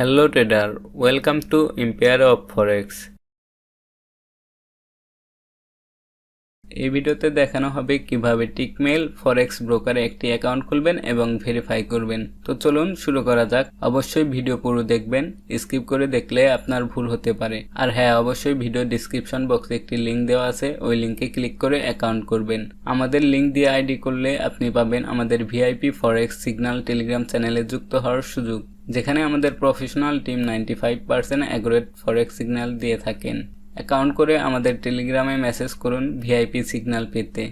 Hello trader, welcome to Empire of Forex. এই ভিডিওতে দেখানো হবে কীভাবে টিকমেল ফরেক্স ব্রোকারে একটি অ্যাকাউন্ট খুলবেন এবং ভেরিফাই করবেন। তো চলুন শুরু করা যাক। অবশ্যই ভিডিও পুরো দেখবেন, স্কিপ করে দেখলে আপনার ভুল হতে পারে। আর হ্যাঁ অবশ্যই ভিডিও ডিসক্রিপশন বক্সে একটি লিঙ্ক দেওয়া আছে, ওই লিঙ্কে ক্লিক করে অ্যাকাউন্ট করবেন। আমাদের লিঙ্ক দিয়ে আইডি করলে আপনি পাবেন আমাদের ভিআইপি ফরেক্স সিগন্যাল টেলিগ্রাম চ্যানেলে যুক্ত হওয়ার সুযোগ, যেখানে আমাদের professional team ninety five percent accurate forex signal দিয়ে থাকেন। অ্যাকাউন্ট করে আমাদের টেলিগ্রামে মেসেজ করুন ভিআইপি সিগন্যাল পেতে।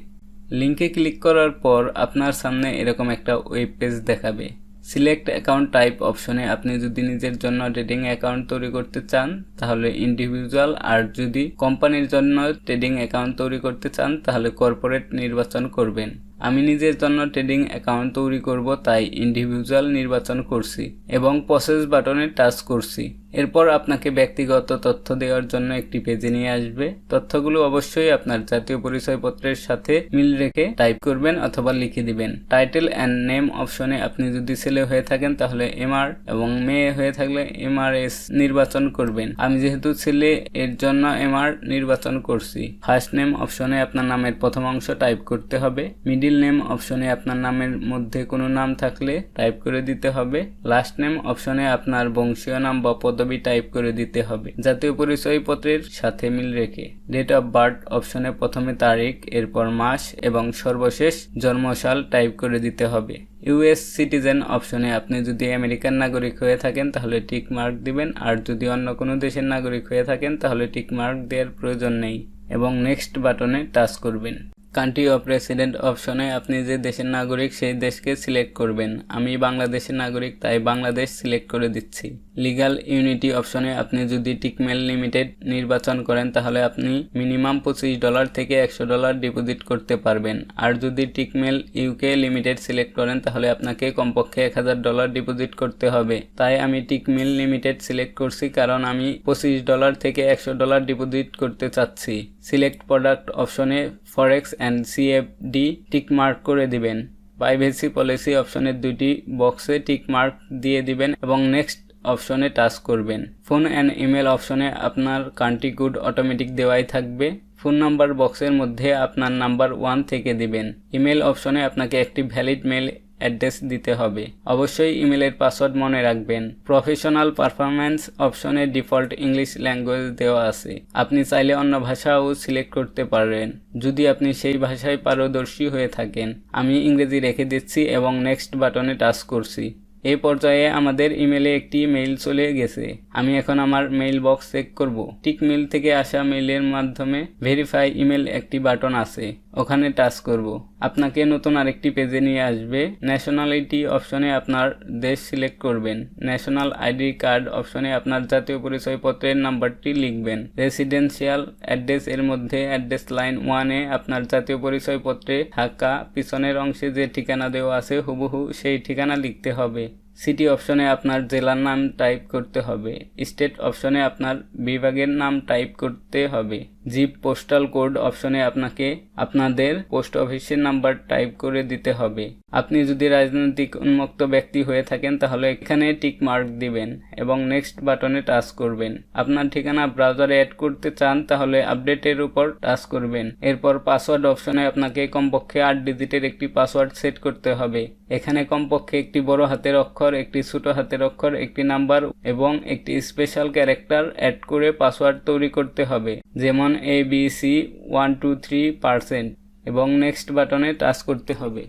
লিঙ্কে ক্লিক করার পর আপনার সামনে এরকম একটা ওয়েব পেজ দেখাবে। সিলেক্ট অ্যাকাউন্ট টাইপ অপশনে আপনি যদি নিজের জন্য ট্রেডিং অ্যাকাউন্ট তৈরি করতে চান, তাহলে ইন্ডিভিজুয়াল আর যদি কোম্পানির জন্য ট্রেডিং অ্যাকাউন্ট তৈরি করতে চান, তাহলে কর্পোরেট নির্বাচন করবেন। আমি নিজের জন্য ট্রেডিং অ্যাকাউন্ট তৈরি করব, তাই ইন্ডিভিজুয়াল নির্বাচন করছি এবং প্রসেস বাটনে টাচ করছি। এরপর আপনাকে ব্যক্তিগত তথ্য দেওয়ার জন্য একটি পেজে নিয়ে আসবে। তথ্যগুলো অবশ্যই আপনার জাতীয় পরিচয়পত্রের সাথে মিল রেখে টাইপ করবেন অথবা লিখে দিবেন। টাইটেল অ্যান্ড নেম অপশনে আপনি যদি ছেলে হয়ে থাকেন, তাহলে এমআর এবং মেয়ে হয়ে থাকলে এমআরএস নির্বাচন করবেন। আমি যেহেতু ছেলে, এর জন্য এমআর নির্বাচন করছি। ফার্স্ট নেম অপশনে আপনার নামের প্রথম অংশ টাইপ করতে হবে। মিডিল নেম অপশনে আপনার নামের মধ্যে কোনো নাম থাকলে টাইপ করে দিতে হবে। লাস্ট নেম অপশনে আপনার বংশীয় নাম বা পদবি টাইপ করে দিতে হবে। জাতীয় পরিচয়পত্রের সাথে মিল রেখে ডেট অফ বার্থ অপশনে প্রথমে তারিখ, এরপর মাস এবং সর্বশেষ জন্মসাল টাইপ করে দিতে হবে। ইউএস সিটিজেন অপশনে আপনি যদি আমেরিকান নাগরিক হয়ে থাকেন তাহলে টিক মার্ক দিবেন। আর যদি অন্য কোনো দেশের নাগরিক হয়ে থাকেন তাহলে টিক মার্ক দেওয়ার প্রয়োজন নেই। এবং নেক্সট বাটনে টাচ করবেন। কান্ট্রি অফ রেসিডেন্ট অপশনে আপনি যে দেশের নাগরিক সেই দেশকে সিলেক্ট করবেন। আমি বাংলাদেশের নাগরিক, তাই বাংলাদেশ সিলেক্ট করে দিচ্ছি। লিগাল ইউনিটি অপশনে আপনি যদি টিকমেল লিমিটেড নির্বাচন করেন, তাহলে আপনি মিনিমাম পঁচিশ ডলার থেকে একশো ডলার ডিপোজিট করতে পারবেন। আর যদি টিকমেল ইউকে লিমিটেড সিলেক্ট করেন, তাহলে আপনাকে কমপক্ষে এক হাজার ডলার ডিপোজিট করতে হবে। তাই আমি টিকমেল লিমিটেড সিলেক্ট করছি, কারণ আমি পঁচিশ ডলার থেকে একশো ডলার ডিপোজিট করতে চাচ্ছি। সিলেক্ট প্রোডাক্ট অপশনে forex and CFD tick mark করে দিবেন। প্রাইভেসি পলিসি অপশনের দুটি বক্সে টিকমার্ক দিয়ে দিবেন এবং নেক্সট অপশনে টাচ করবেন। ফোন অ্যান্ড ইমেল অপশনে আপনার কান্ট্রি কোড অটোমেটিক দেওয়াই থাকবে। ফোন নাম্বার বক্সের মধ্যে আপনার নাম্বার ওয়ান থেকে দিবেন। ইমেল অপশনে আপনাকে একটি ভ্যালিড মেল অ্যাড্রেস দিতে হবে। অবশ্যই ইমেলের পাসওয়ার্ড মনে রাখবেন। প্রফেশনাল পারফরম্যান্স অপশনে ডিফল্ট ইংলিশ ল্যাঙ্গুয়েজ দেওয়া আছে। আপনি চাইলে অন্য ভাষাও সিলেক্ট করতে পারেন। যদি আপনি সেই ভাষায় পারদর্শী হয়ে থাকেন, আমি ইংরেজি রেখে দিচ্ছি এবং নেক্সট বাটনে টাচ করছি। এই পর্যায়ে আমাদের ইমেলে একটি মেইল চলে গেছে। আমি এখন আমার মেইল বক্স চেক করব। টিক মেইল থেকে আসা মেইলের মাধ্যমে ভেরিফাই ইমেল একটি বাটন আছে। ওখানে টাচ করব। আপনাকে নতুন আরেকটি পেজে নিয়ে আসবে। ন্যাশনালিটি অপশনে আপনার দেশ সিলেক্ট করবেন। ন্যাশনাল আইডি কার্ড অপশনে আপনার জাতীয় পরিচয়পত্রের নাম্বারটি লিখবেন। রেসিডেন্সিয়াল অ্যাড্রেস এর মধ্যে অ্যাড্রেস লাইন ওয়ানে আপনার জাতীয় পরিচয়পত্রে থাকা পিছনের অংশে যে ঠিকানা দেওয়া আছে, হুবহু সেই ঠিকানা লিখতে হবে। সিটি অপশনে আপনার জেলার নাম টাইপ করতে হবে। স্টেট অপশনে আপনার বিভাগের নাম টাইপ করতে হবে। জিপ পোস্টাল কোড অপশনে আপনাকে আপনাদের পোস্ট অফিসের নাম্বার টাইপ করে দিতে হবে। আপনি যদি রাজনৈতিক উন্মুক্ত ব্যক্তি হয়ে থাকেন, তাহলে এখানে টিক মার্ক দিবেন এবং নেক্সট বাটনে টাচ করবেন। আপনার ঠিকানা ব্রাউজারে অ্যাড করতে চান, তাহলে আপডেটের উপর টাচ করবেন। এরপর পাসওয়ার্ড অপশনে আপনাকে কমপক্ষে আট ডিজিটের একটি পাসওয়ার্ড সেট করতে হবে। এখানে কমপক্ষে একটি বড় হাতের অক্ষর একটি ছোট হাতের অক্ষর, একটি নাম্বার এবং একটি স্পেশাল ক্যারেক্টার অ্যাড করে পাসওয়ার্ড তৈরি করতে হবে, যেমন A B C one two three percent এবং নেক্সট বাটনে টাচ করতে হবে।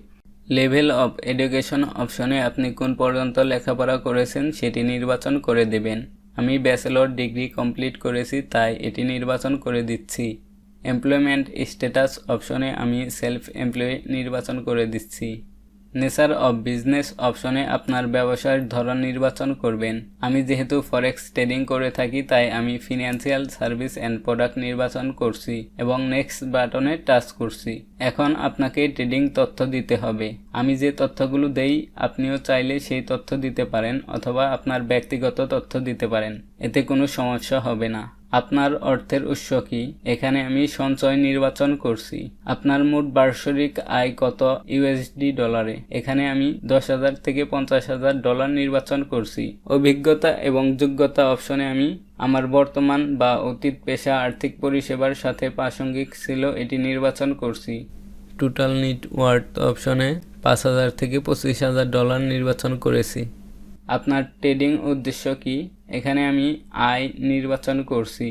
লেভেল অফ এডুকেশন অপশনে আপনি কোন পর্যন্ত লেখাপড়া করেছেন সেটি নির্বাচন করে দেবেন। আমি ব্যাচেলর ডিগ্রি কমপ্লিট করেছি, তাই এটি নির্বাচন করে দিচ্ছি। এমপ্লয়মেন্ট স্ট্যাটাস অপশনে আমি সেলফ এমপ্লয়ি নির্বাচন করে দিচ্ছি। নেচার অফ বিজনেস অপশনে আপনার ব্যবসায়ের ধরন নির্বাচন করবেন। আমি যেহেতু ফরেক্স ট্রেডিং করে থাকি, তাই আমি ফিনান্সিয়াল সার্ভিস অ্যান্ড প্রোডাক্ট নির্বাচন করছি এবং নেক্সট বাটনে টাচ করছি। এখন আপনাকে ট্রেডিং তথ্য দিতে হবে। আমি যে তথ্যগুলো দেই, আপনিও চাইলে সেই তথ্য দিতে পারেন অথবা আপনার ব্যক্তিগত তথ্য দিতে পারেন। এতে কোনো সমস্যা হবে না। আপনার অর্থের উৎস কি? এখানে আমি সঞ্চয় নির্বাচন করছি। আপনার মোট বার্ষিক আয় কত? ইউএসডি ডলারে। এখানে আমি দশ হাজার থেকে পঞ্চাশ হাজার ডলার নির্বাচন করছি। অভিজ্ঞতা এবং যোগ্যতা অপশনে আমি আমার বর্তমান বা অতীত পেশা আর্থিক পরিষেবার সাথে প্রাসঙ্গিক ছিল এটি নির্বাচন করছি। টোটাল নিট ওয়ার্থ অপশনে পাঁচ হাজার থেকে পঁচিশ হাজার ডলার নির্বাচন করেছি। আপনার ট্রেডিং উদ্দেশ্য কি? এখানে আমি আয় নির্বাচন করছি।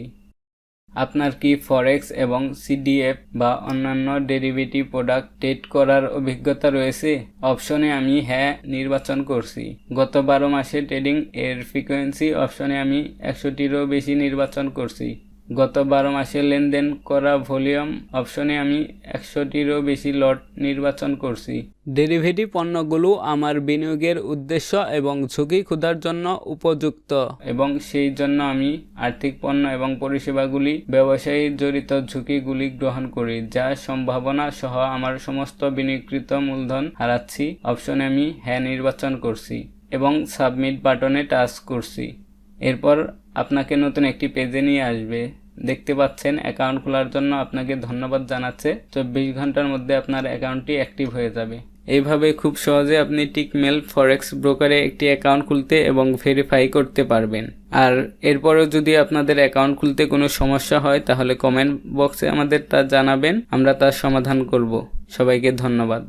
আপনার কি ফরেক্স এবং সিডিএফ বা অন্যান্য ডেরিভেটিভ প্রোডাক্ট ট্রেড করার অভিজ্ঞতা রয়েছে? অপশনে আমি হ্যাঁ নির্বাচন করছি। গত বারো মাসে ট্রেডিং এর ফ্রিকোয়েন্সি অপশনে আমি একশোটিরও বেশি নির্বাচন করছি। গত বারো মাসে লেনদেন করা ভলিউম অপশনে আমি একশোটিরও বেশি লট নির্বাচন করছি। ডেরিভেটিভ পণ্যগুলো আমার বিনিয়োগের উদ্দেশ্য এবং ঝুঁকি ক্ষুধার জন্য উপযুক্ত। এবং সেই জন্য আমি আর্থিক পণ্য এবং পরিষেবাগুলি ব্যবসায়ী জড়িত ঝুঁকিগুলি গ্রহণ করি যা সম্ভাবনা সহ আমার সমস্ত বিনিয়োগকৃত মূলধন হারাচ্ছি। অপশনে আমি হ্যাঁ নির্বাচন করছি এবং সাবমিট বাটনে টাচ করছি। এরপর আপনাকে নতুন একটি পেজে নিয়ে আসবে। দেখতে পাচ্ছেন অ্যাকাউন্ট খোলার জন্য আপনাকে ধন্যবাদ জানাচ্ছে। চব্বিশ ঘণ্টার মধ্যে আপনার অ্যাকাউন্টটি অ্যাক্টিভ হয়ে যাবে। এইভাবে খুব সহজে আপনি টিকমেল ফরেক্স ব্রোকারে একটি অ্যাকাউন্ট খুলতে এবং ভেরিফাই করতে পারবেন। আর এরপরেও যদি আপনাদের অ্যাকাউন্ট খুলতে কোনো সমস্যা হয়, তাহলে কমেন্ট বক্সে আমাদের তা জানাবেন, আমরা তার সমাধান করব। সবাইকে ধন্যবাদ।